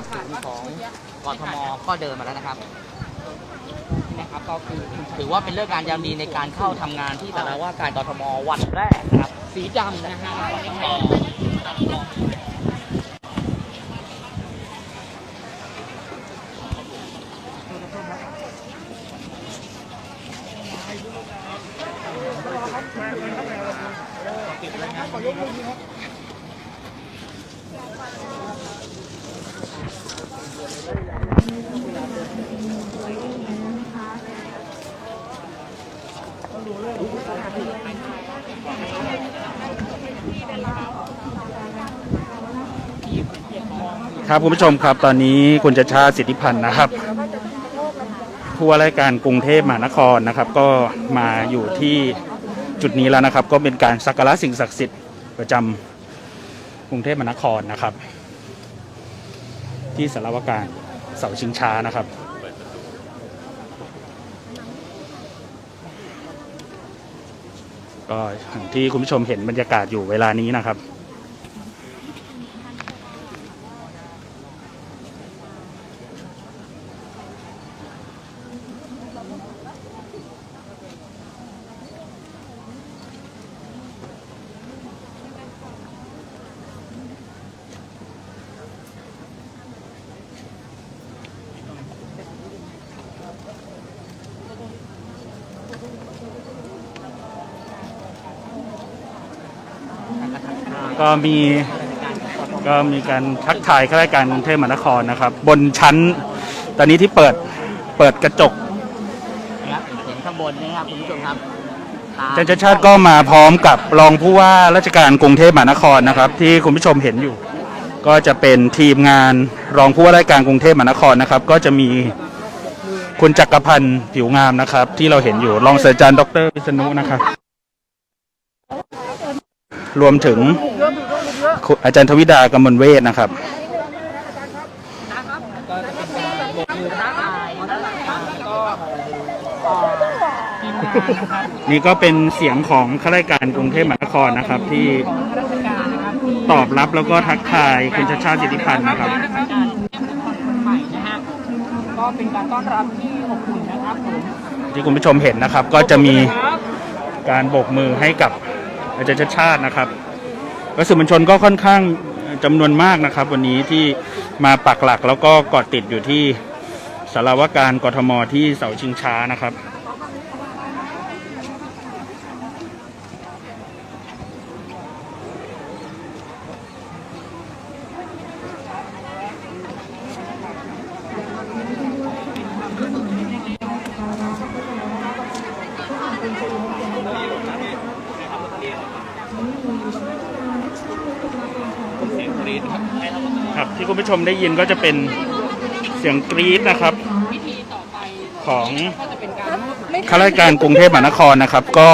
ับสนุนของกทมก็เดินมาแล้วนะครับนะครับก็คือถือว่าเป็นเรื่องงานยามดีในการเข้าทำงานที่สารว่าการกทมวันแรกนะครับ สีดำนะฮะก็ ครับคุณผู้ชมครับตอนนี้คุณชาชาสิทธิพันธ์นะครับผู้ว่าราชการกรุงเทพมหานครนะครับ ก็มาอยู่ที่จุดนี้แล้วนะครับ ก็เป็นการสักการะสิ่งศักดิ์สิทธิ์ประจำกรุงเทพมหานครนะครับ ที่สารวการเสาชิงช้านะครับ ก็อย่างที่คุณผู้ชมเห็นบรรยากาศอยู่เวลานี้นะครับ ก็มีก็มีการทักทายข้าราชการกรุงเทพมหานครนะครับ บนชั้น ตอนนี้ที่เปิดเปิดกระจกนะครับเห็นข้างบนนะครับคุณผู้ชมครับตามอาจารย์ชาติชาติก็มาพร้อมกับรองผู้ว่าราชการกรุงเทพมหานครนะครับ ที่คุณผู้ชมเห็นอยู่ ก็จะเป็นทีมงานรองผู้ว่าราชการกรุงเทพมหานครนะครับ ก็จะมีคุณจักรพันธ์ผิวงามนะครับ ที่เราเห็นอยู่รองศาสตราจารย์ดรวิษณุนะครับ รวมถึงคุณ อาจารย์ทวิดากมลเวทนะครับนี่ก็เป็นเสียงของข้าราชการกรุงเทพมหานครนะครับ ที่ตอบรับแล้วก็ทักทายคุณชาชาติสิทธิพันธ์นะครับใหม่นะฮะก็เป็นการต้อนรับที่อบอุ่นนะครับผมที่คุณผู้ชมเห็นนะครับ ก็จะมีการโบกมือให้กับอาจารย์ชาติชาตินะครับ และสื่อมวลชนก็ค่อนข้างจำนวนมากนะครับ วันนี้ที่มาปักหลักแล้วก็เกาะติดอยู่ที่สารวการกทมที่เสาชิงช้านะครับ ครับที่คุณผู้ชมได้ยินก็จะเป็นเสียงกรี๊ดนะครับ ของข้าราชการกรุงเทพมหานครนะครับ ก็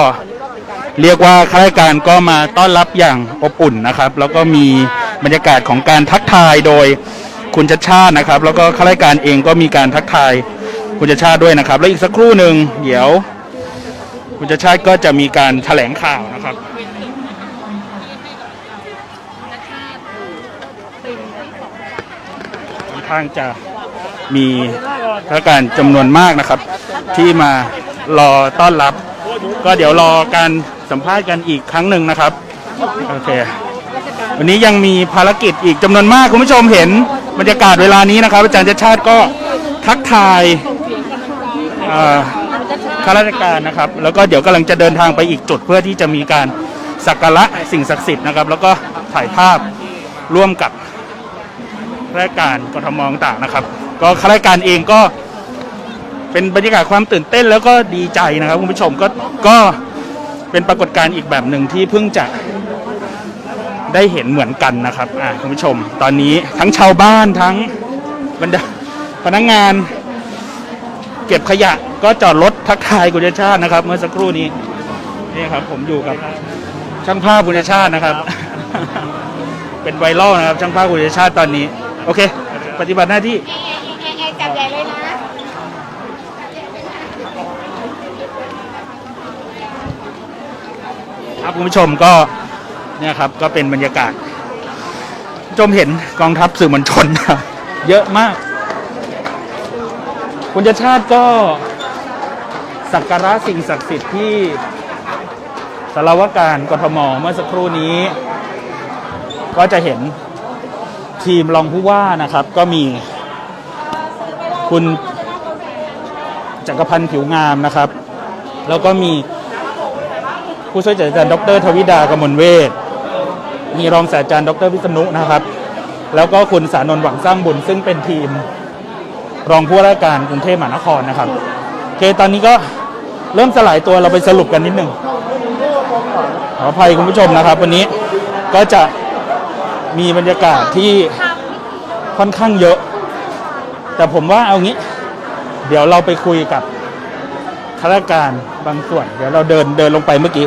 เรียกว่าข้าราชการก็มาต้อนรับอย่างอบอุ่นนะครับ แล้วก็มีบรรยากาศของการทักทายโดยคุณชัดชาตินะครับ แล้วก็ข้าราชการเองก็มีการทักทายคุณชัดชาติด้วยนะครับ แล้วอีกสักครู่หนึ่งเดี๋ยว คุณชัดชาติก็จะมีการแถลงข่าวนะครับ ค่อน ข้างจะมีข้าการจำนวนมากนะครับ ที่มารอต้อนรับ ก็เดี๋ยวรอการสัมภาษณ์กันอีกครั้งหนึ่งนะครับโอเควันนี้ยังมีภารกิจอีกจำนวนมากคุณผู้ชมเห็นบรรยากาศเวลานี้นะครับ อาจารย์ชาชาติก็ทักทายข้าราชการนะครับ แล้วก็เดี๋ยวกำลังจะเดินทางไปอีกจุดเพื่อที่จะมีการสักการะสิ่งศักดิ์สิทธิ์นะครับ แล้วก็ถ่ายภาพร่วมกับ ข้าราชการกทมต่างนะครับ ก็ข้าราชการเองก็เป็นบรรยากาศความตื่นเต้นแล้วก็ดีใจนะครับคุณผู้ชมก็ก็เป็นปรากฏการณ์อีกแบบหนึ่งที่เพิ่งจะได้เห็นเหมือนกันนะครับอ่าคุณผู้ชม ตอนนี้ทั้งชาวบ้านทั้งบรรดาพนักงาน เก็บขยะก็จอดรถทักทายคุณชาติชาตินะครับ เมื่อสักครู่นี้นี่ครับ ผมอยู่กับช่างภาพคุณชาติชาตินะครับ เป็นไวรัลนะครับ ช่างภาพคุฎิชาติตอนนี้ โอเค ปฏิบัติหน้าที่ จับใหญ่เลยนะครับคุณผู้ชมก็เนี่ยครับก็เป็นบรรยากาศคุณผู้ชมเห็นกองทัพสื่อมวลชนนะครับเยอะมาก คุณชาติชาติก็สักการะสิ่งศักดิ์สิทธิ์ที่สารวการกทมเมื่อสักครู่นี้ ก็จะเห็น ทีมรองผู้ว่านะครับ ก็มีคุณจักรพันธ์ผิวงามนะครับ แล้วก็มีผู้ช่วยศาสตราจารย์ดรทวิดากมลเวทมีรองศาสตราจารย์ดรวิษณุนะครับ แล้วก็คุณสานนท์หวังสร้างบุญซึ่งเป็นทีมรองผู้ว่าราชการกรุงเทพมหานครนะครับโอเคตอนนี้ก็เริ่มสลายตัวเราไปสรุปกันนิดหนึ่งขออภัยคุณผู้ชมนะครับ วันนี้ก็จะ มีบรรยากาศที่ค่อนข้างเยอะ แต่ผมว่าเอางี้ เดี๋ยวเราไปคุยกับข้าราชการบางส่วน เดี๋ยวเราเดินเดินลงไปเมื่อกี้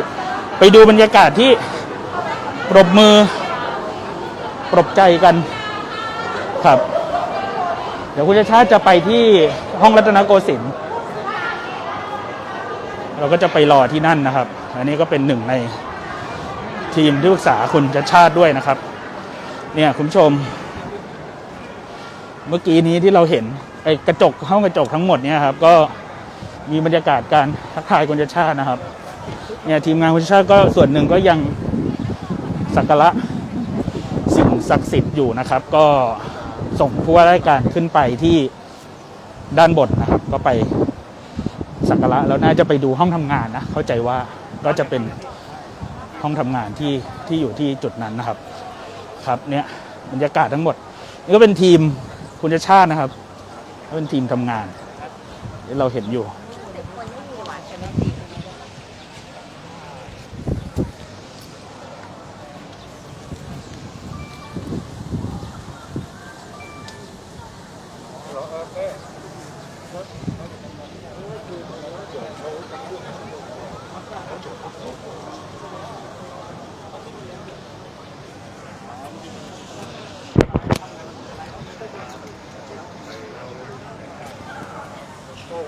ไปดูบรรยากาศที่ปรบมือ ปรบใจกันครับ เดี๋ยวคุณชาชาตจะไปที่ห้องรัตนโกสินทร์เราก็จะไปรอที่นั่นนะครับ อันนี้ก็เป็นหนึ่งในทีมที่ปรึกษาคุณชาชาติด้วยนะครับ เนี่ยคุณผู้ชม เมื่อกี้นี้ที่เราเห็นไอ้กระจกห้องกระจกทั้งหมดเนี่ยครับ ก็มีบรรยากาศการทักทายคุณชาชาตินะครับ เนี่ยทีมงานคุณชาชาติก็ส่วนหนึ่งก็ยังสักการะสิ่งศักดิ์สิทธิ์อยู่นะครับ ก็ส่งผู้ว่าราชการขึ้นไปที่ด้านบนนะครับ ก็ไปสักการะแล้วน่าจะไปดูห้องทำงานนะเข้าใจว่าก็จะเป็นห้องทำงานที่ที่อยู่ที่จุดนั้นนะครับ ครับเนี่ยบรรยากาศทั้งหมด นี่ก็เป็นทีมคุณชาติชาตินะครับก็เป็นทีมทำงานที่เราเห็นอยู่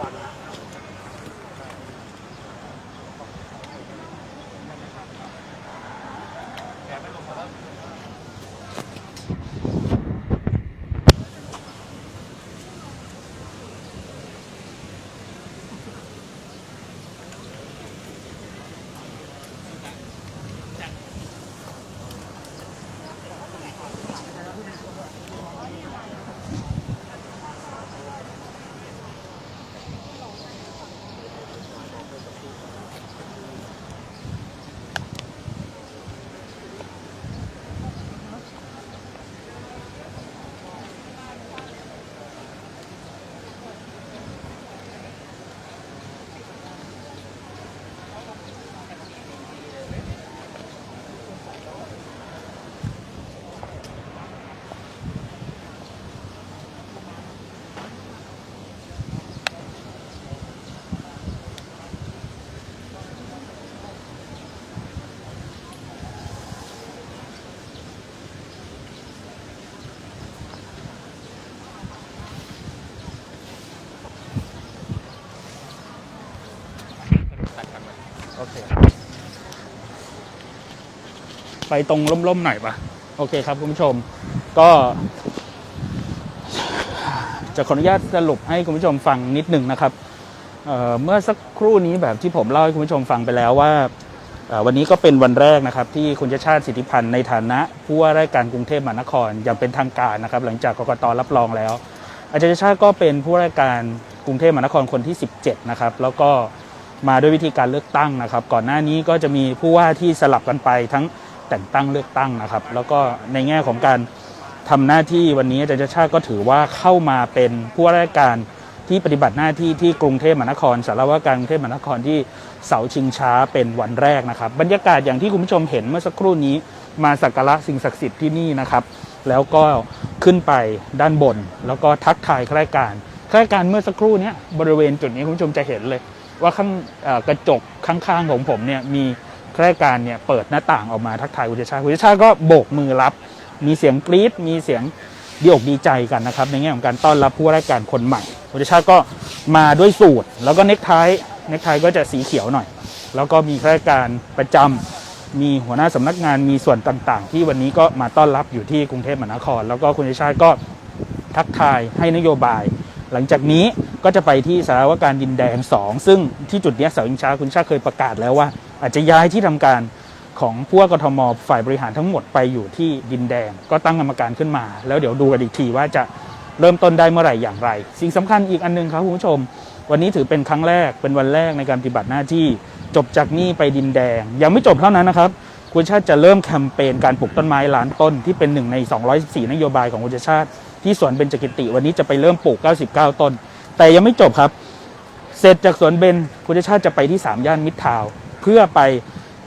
โไปตรงร่มๆหน่อยปะโอเคครับคุณผู้ชม ก็ จะขออนุญาตสรุปให้คุณผู้ชมฟังนิดหนึ่งนะครับเเมื่อสักครู่นี้แบบที่ผมเล่าให้คุณผู้ชมฟังไปแล้วว่าวันนี้ก็เป็นวันแรกนะครับ ที่คุณชาชาติสิทธิพันธ์ในฐานะ ผู้ว่าราชการกรุงเทพมหานครอย่างเป็นทางการนะครับ หลังจากกรกตรับรองแล้ว อาจารย์ชาติชาติก็เป็นผู้ว่าราชการกรุงเทพมหานครคนที่ 17 นะครับ แล้วก็มาด้วยวิธีการเลือกตั้งนะครับ ก่อนหน้านี้ก็จะมีผู้ว่าที่สลับกันไปทั้ง แต่งตั้งเลือกตั้งนะครับ แล้วก็ในแง่ของการทำหน้าที่วันนี้อาจารย์ชาติชาติก็ถือว่าเข้ามาเป็นผู้ว่าราชการที่ปฏิบัติหน้าที่ที่กรุงเทพมหานครสารวการกรุงเทพมหานครที่เสาชิงช้าเป็นวันแรกนะครับ บรรยากาศอย่างที่คุณผู้ชมเห็นเมื่อสักครู่นี้มาสักการะสิ่งศักดิ์สิทธิ์ที่นี่นะครับ แล้วก็ขึ้นไปด้านบน แล้วก็ทักทายข้าราชการข้าราชการเมื่อสักครู่นี้บริเวณจุดนี้คุณผู้ชมจะเห็นเลย ว่าข้างกระจกข้างๆของผมเนี่ยมี ราชการเนี่ยเปิดหน้าต่างออกมาทักทายคุณชาติชาติคุณชาติชาติก็โบกมือรับ มีเสียงกรี๊ดมีเสียงดีอกดีใจกันนะครับ ในแง่ของการต้อนรับผู้ว่าราชการคนใหม่คุณชาติชาติก็มาด้วยสูตร แล้วก็เน็กไทเน็กไทก็จะสีเขียวหน่อย แล้วก็มีข้าราชการประจำมีหัวหน้าสำนักงานมีส่วนต่างๆ ที่วันนี้ก็มาต้อนรับอยู่ที่กรุงเทพมหานคร แล้วก็คุณชาติก็ทักทายให้นโยบาย หลังจากนี้ก็จะไปที่สารวการดินแดง 2 ซึ่งที่จุดนี้เสาอิงช้าคุณชาติเคยประกาศแล้วว่า อาจจะย้ายที่ทำการของผู้ว่ากทมฝ่ายบริหารทั้งหมดไปอยู่ที่ดินแดง ก็ตั้งกรรมการขึ้นมา แล้วเดี๋ยวดูกันอีกทีว่าจะเริ่มต้นได้เมื่อไหร่อย่างไร สิ่งสำคัญอีกอันหนึงครับคุณผู้ชม วันนี้ถือเป็นครั้งแรกเป็นวันแรกในการปฏิบัติหน้าที่จบจากนี่ไปดินแดง ยังไม่จบเท่านั้นนะครับคุณชาติจะเริ่มแคมเปญการปลูกต้นไม้ล้านต้นที่เป็นหนึ่งใน 214 นโยบายของคุณชาติ ที่สวนเบญจกิติวันนี้จะไปเริ่มปลูก 99 ต้น แต่ยังไม่จบครับ เสร็จจากสวนเบญคุณชาติจะไปที่ 3 ย่านมิตรทาว เพื่อไป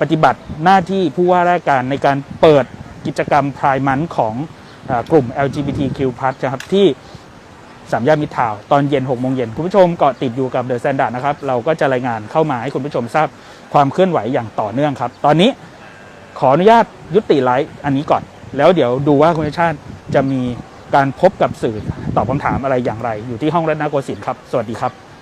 ปฏิบัติหน้าที่ผู้ว่าราชการในการเปิดกิจกรรมพรายมันของกลุ่ม LGBTQ+ นะครับที่สามย่านมิตรทาวน์ตอนเย็น6โมงเย็นคุณผู้ชมเกาะติดอยู่กับเดอะแซนด์นะครับ เราก็จะรายงานเข้ามาให้คุณผู้ชมทราบความเคลื่อนไหวอย่างต่อเนื่องครับ ตอนนี้ขออนุญาตยุติไลฟ์อันนี้ก่อน แล้วเดี๋ยวดูว่าคุณชาติจะมีการพบกับสื่อตอบคำถามอะไรอย่างไร อยู่ที่ห้องรัตนโกสินทร์ครับ สวัสดีครับ